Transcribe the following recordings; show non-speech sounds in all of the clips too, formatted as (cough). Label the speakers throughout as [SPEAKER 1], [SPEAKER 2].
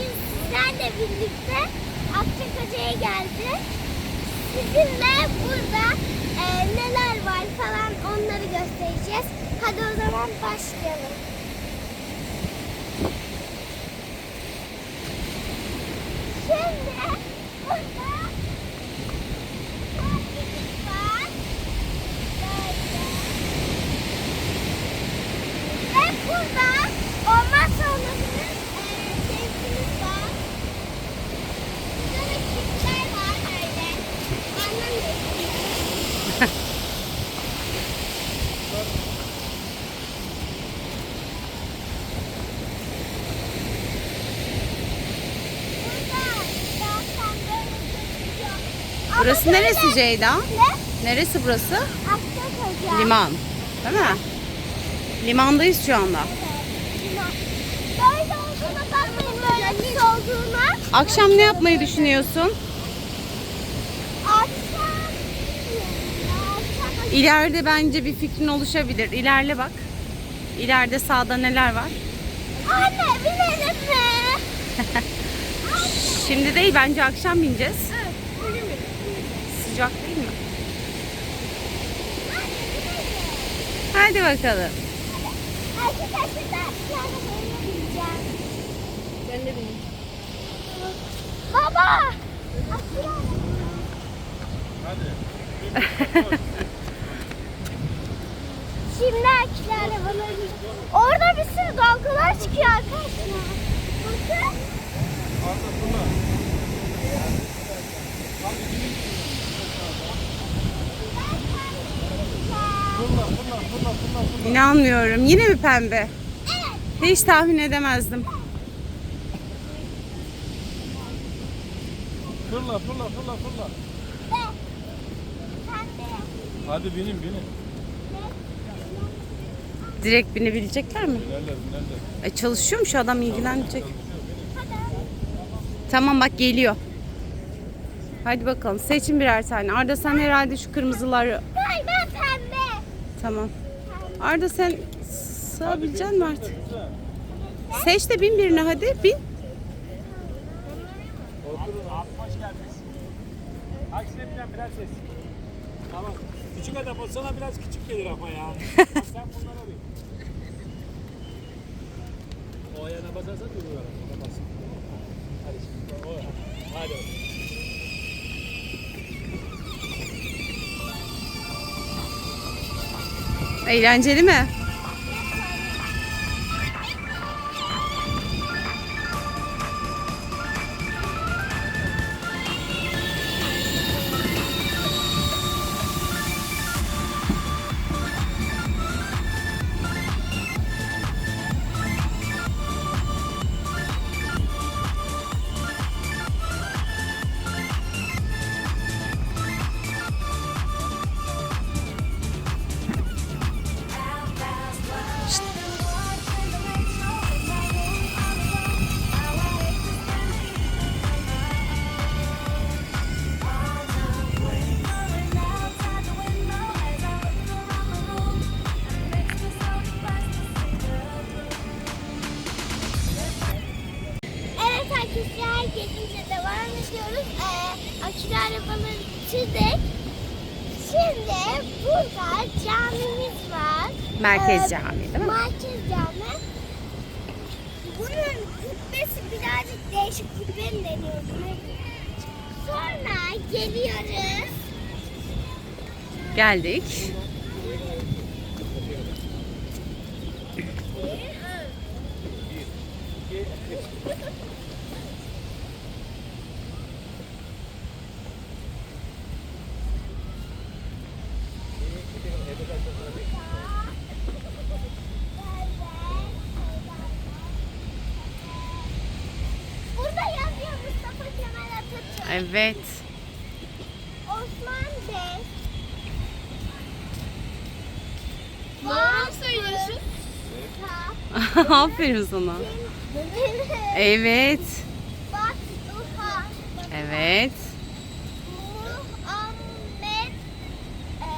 [SPEAKER 1] bugün sizlerle birlikte Akçakoca'ya geldik. Sizinle burada e, neler var falan onları göstereceğiz. Hadi o zaman başlayalım. Şimdi burada marketimiz var. Böyle. Ve burada olmazsa olmazımız eee sevgimiz var. Burada da çiftler var böyle. Anlamıyorum. Burada zaten böyle gözüküyor. Ama
[SPEAKER 2] Burası neresi Ceyda?
[SPEAKER 1] Ne?
[SPEAKER 2] Neresi burası?
[SPEAKER 1] Akçakoca.
[SPEAKER 2] Liman. Değil mi? Limandayız şu anda.
[SPEAKER 1] Böyle olduğuna bakmayın böyle pis olduğuna.
[SPEAKER 2] Akşam ne yapmayı düşünüyorsun?
[SPEAKER 1] Akşam.
[SPEAKER 2] İleride bence bir fikrin oluşabilir. İlerle bak. İleride sağda neler var?
[SPEAKER 1] Anne binelim mi? (laughs)
[SPEAKER 2] Şimdi değil bence akşam bineceğiz. Sıcak değil mi? Hadi bakalım.
[SPEAKER 1] Arkadaşlar ben
[SPEAKER 3] de bileyim.
[SPEAKER 1] Baba. Akşam. Şimdi akülü arabaları Orada bir sürü dalgalar çıkıyor arkadaşlar. Bakın.
[SPEAKER 2] İnanmıyorum. Yine mi pembe? Hiç tahmin edemezdim.
[SPEAKER 4] Fırla fırla fırla fırla. Hadi binin binin.
[SPEAKER 2] Direkt binebilecekler mi?
[SPEAKER 4] Binerler binerler.
[SPEAKER 2] E çalışıyormuş adam ilgilenecek. Tamam bak geliyor. Hadi bakalım seçin birer tane. Arda sen herhalde şu kırmızıları. Tamam. Arda sen sığabilecek misin artık? Seç de bin birine hadi bin.
[SPEAKER 5] Hoş geldiniz. Aksine binen prenses. Tamam. Küçük adam olsana biraz küçük gelir ama ya. Bak sen bunlara bir. O ayağına basarsan dururlar. Hadi şimdi. O. Hadi.
[SPEAKER 2] Eğlenceli mi?
[SPEAKER 1] Ee, akülü arabaları bitirdik. Şimdi burada camimiz var.
[SPEAKER 2] Merkez
[SPEAKER 1] Ee,
[SPEAKER 2] Camii değil mi?
[SPEAKER 1] Merkez Cami. Bunun kubbesi birazcık değişik kubbe deniyor? Sonra geliyoruz.
[SPEAKER 2] Geldik. Evet.
[SPEAKER 1] Osman Bey.
[SPEAKER 3] Doğru söylüyorsun. (laughs)
[SPEAKER 2] Aferin sana. Evet. Evet.
[SPEAKER 1] Muhammed e,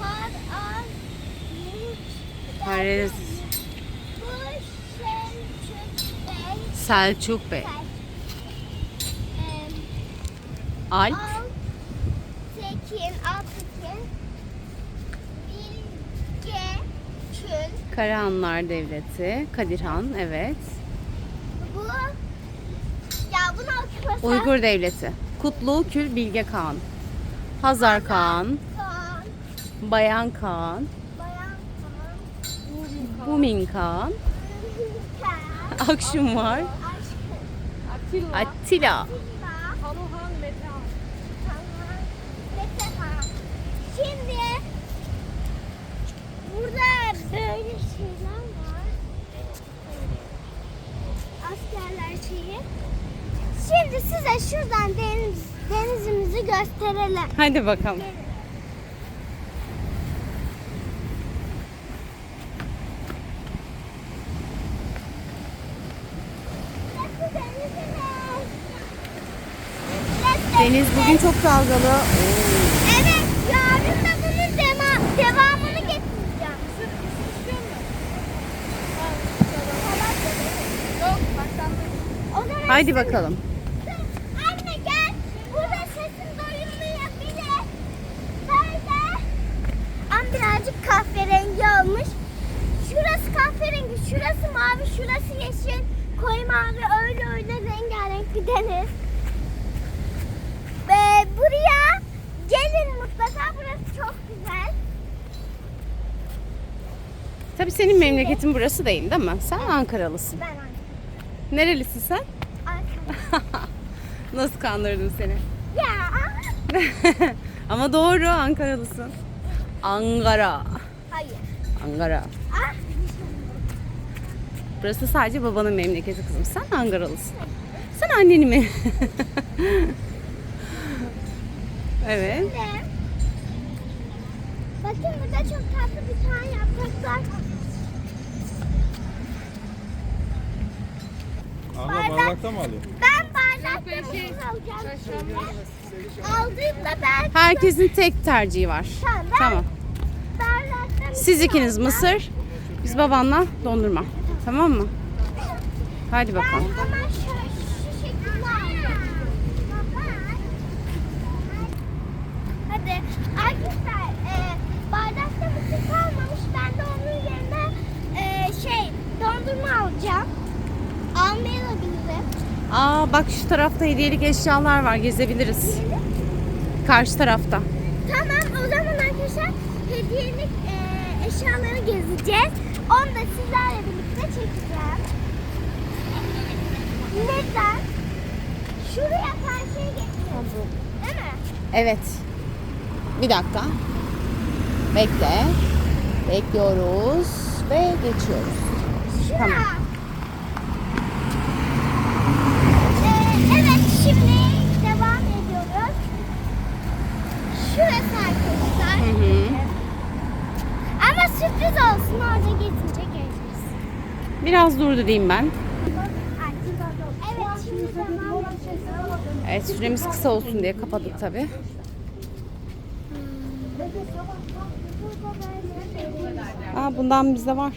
[SPEAKER 1] Haran
[SPEAKER 2] Paris.
[SPEAKER 1] Selçuk Bey.
[SPEAKER 2] Alp.
[SPEAKER 1] Altekin, Altekin, Bilge, Kül.
[SPEAKER 2] Karahanlar Devleti. Kadirhan evet.
[SPEAKER 1] Bu, ya bunu okumasa.
[SPEAKER 2] Uygur Devleti. Kutlu Kül Bilge Kağan. Hazar Kağan.
[SPEAKER 1] Kaan,
[SPEAKER 2] Bayan Kağan.
[SPEAKER 1] Bayan Kaan,
[SPEAKER 2] Bumin Kağan. Akşum var.
[SPEAKER 1] Aşkın,
[SPEAKER 3] Atilla.
[SPEAKER 2] Atilla.
[SPEAKER 1] Burada böyle şeyler var. Askerler şeyi. Şimdi size şuradan deniz, denizimizi gösterelim.
[SPEAKER 2] Hadi bakalım. Deniz bugün çok dalgalı.
[SPEAKER 1] Evet, yarın da bunun dema, devamını getireceğim.
[SPEAKER 3] Yok bak sen de.
[SPEAKER 1] O zaman
[SPEAKER 2] Haydi bakalım.
[SPEAKER 1] Anne gel. Burada sesin duyulmayabilir. Böyle. Am birazcık kahverengi olmuş. Şurası kahverengi, şurası mavi, şurası yeşil. Koyu mavi öyle öyle rengarenk bir deniz. Ve buraya gelin mutlaka. Burası çok güzel.
[SPEAKER 2] Tabii senin memleketin burası değil değil mi? Sen Ankaralısın.
[SPEAKER 1] Ben anne.
[SPEAKER 2] Nerelisin sen? (laughs) Nasıl kandırdım seni?
[SPEAKER 1] Ya (laughs) ama-
[SPEAKER 2] doğru Ankaralısın. Ankara.
[SPEAKER 1] hayır.
[SPEAKER 2] Ankara.
[SPEAKER 1] Ah,
[SPEAKER 2] Burası sadece babanın memleketi kızım. Sen Ankaralısın. Sen anneni mi? (laughs) evet.
[SPEAKER 1] Bakın burada çok tatlı bir tane yapraklar var.
[SPEAKER 4] Abla
[SPEAKER 1] Bardak.
[SPEAKER 4] bardakta mı alıyor?
[SPEAKER 1] Ben bardakta
[SPEAKER 3] şey,
[SPEAKER 1] alacağım.
[SPEAKER 3] Şaşırmaz.
[SPEAKER 1] Aldığımda ben
[SPEAKER 2] Herkesin tek tercihi var.
[SPEAKER 1] Tamam, ben
[SPEAKER 2] Tamam. Siz ikiniz
[SPEAKER 1] alacağım.
[SPEAKER 2] mısır, biz babanla dondurma. Tamam mı? Hadi
[SPEAKER 1] Ben
[SPEAKER 2] bakalım.
[SPEAKER 1] hemen şu, şu şekilde alacağım. Hadi arkadaşlar e, bardakta mısır kalmamış. Ben de onun yerine e, şey dondurma alacağım. Almayabilirim.
[SPEAKER 2] Aa bak şu tarafta hediyelik eşyalar var. Gezebiliriz. Karşı tarafta.
[SPEAKER 1] Tamam o zaman arkadaşlar hediyelik e, eşyaları gezeceğiz. Onu da sizlerle birlikte çekeceğim. Neden? Şuraya karşıya geçeceğiz. Değil mi?
[SPEAKER 2] Evet. Bir dakika. Bekle. Bekliyoruz ve geçiyoruz.
[SPEAKER 1] Şura.
[SPEAKER 2] Tamam.
[SPEAKER 1] Ee, evet şimdi devam ediyoruz. Şurası arkadaşlar.
[SPEAKER 2] Hı hı.
[SPEAKER 1] Ama sürpriz olsun orada gezince göreceğiz.
[SPEAKER 2] Biraz durdu diyeyim ben.
[SPEAKER 1] Evet
[SPEAKER 2] süremiz kısa olsun diye kapadık tabi. Aa bundan bizde var.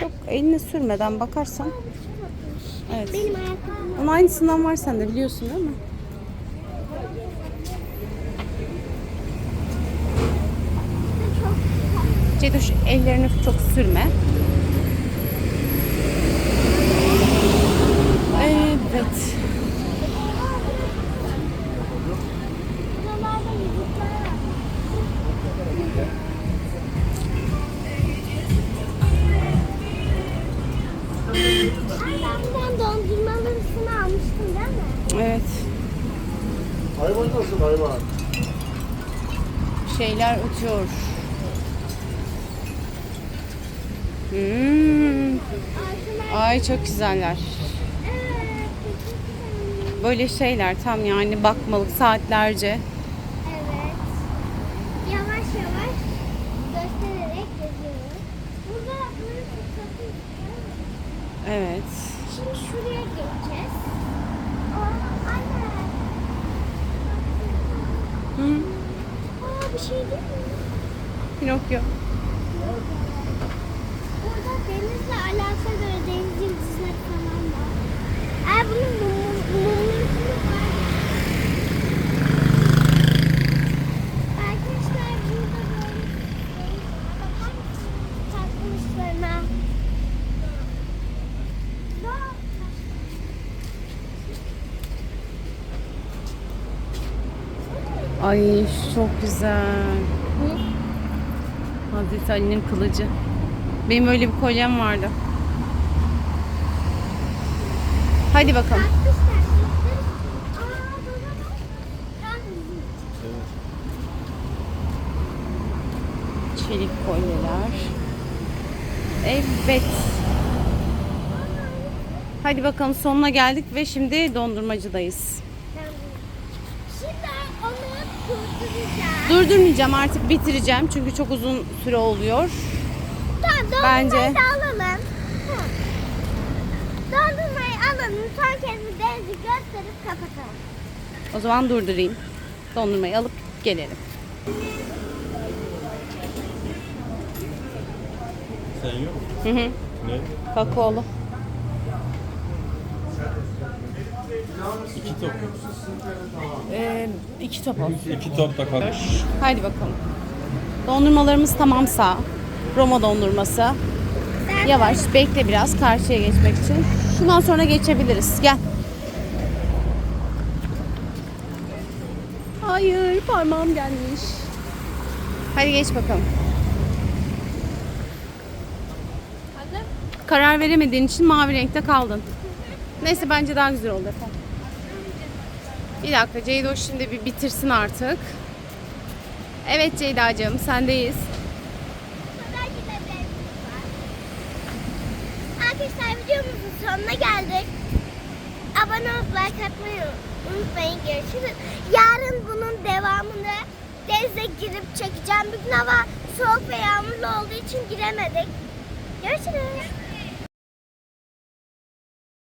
[SPEAKER 2] Çok eline sürmeden bakarsan. Evet.
[SPEAKER 1] Benim ayakkabım
[SPEAKER 2] Onun aynısından var sende biliyorsun değil mi? Ceduş ellerini çok sürme. Evet.
[SPEAKER 1] Annemden dondurmalısını almıştın değil mi?
[SPEAKER 2] Evet.
[SPEAKER 6] Hayvan nasıl hayvan?
[SPEAKER 2] Şeyler ötüyor. Hmm. Ay çok güzeller. Böyle şeyler tam yani bakmalık saatlerce.
[SPEAKER 1] Evet. Yavaş yavaş göstererek geziyoruz. Burada tatlı bir şey.
[SPEAKER 2] Evet.
[SPEAKER 1] Şimdi şuraya geçeceğiz. Aa, anne.
[SPEAKER 2] Hı.
[SPEAKER 1] Aa, bir şey değil mi?
[SPEAKER 2] Pinokyo.
[SPEAKER 1] Burada denizle alakalı böyle deniz yıldızları falan var. Eğer bunun
[SPEAKER 2] Ay çok güzel. Hazreti Ali'nin kılıcı. Benim öyle bir kolyem vardı. Hadi bakalım. Çelik kolyeler. Evet. Hadi bakalım sonuna geldik ve şimdi dondurmacıdayız.
[SPEAKER 1] Şimdi.
[SPEAKER 2] Durdurmayacağım artık bitireceğim çünkü çok uzun süre oluyor.
[SPEAKER 1] Tamam
[SPEAKER 2] Bence-
[SPEAKER 1] alalım. Hı. Dondurmayı alalım. Son kez bir denizi gösterip kapatalım.
[SPEAKER 2] O zaman durdurayım. Dondurmayı alıp gelelim.
[SPEAKER 4] Sen yok.
[SPEAKER 2] Hı hı.
[SPEAKER 4] Ne?
[SPEAKER 2] Kakaolu.
[SPEAKER 4] İki top.
[SPEAKER 2] Ee, iki top olsun.
[SPEAKER 4] İki top da kalmış.
[SPEAKER 2] Haydi bakalım. Dondurmalarımız tamamsa, Roma dondurması. Yavaş, bekle biraz karşıya geçmek için. Şundan sonra geçebiliriz. Gel. Hayır, parmağım gelmiş. Hadi geç bakalım. Karar veremediğin için mavi renkte kaldın. Neyse bence daha güzel oldu efendim. Bir dakika Ceydo şimdi bir bitirsin artık. Evet Ceyda'cığım sendeyiz.
[SPEAKER 1] gidebiliriz var. Arkadaşlar videomuzun sonuna geldik. Abone olup like atmayı unutmayın. Görüşürüz. Yarın bunun devamını denize girip çekeceğim. Bugün hava soğuk ve yağmurlu olduğu için giremedik. Görüşürüz.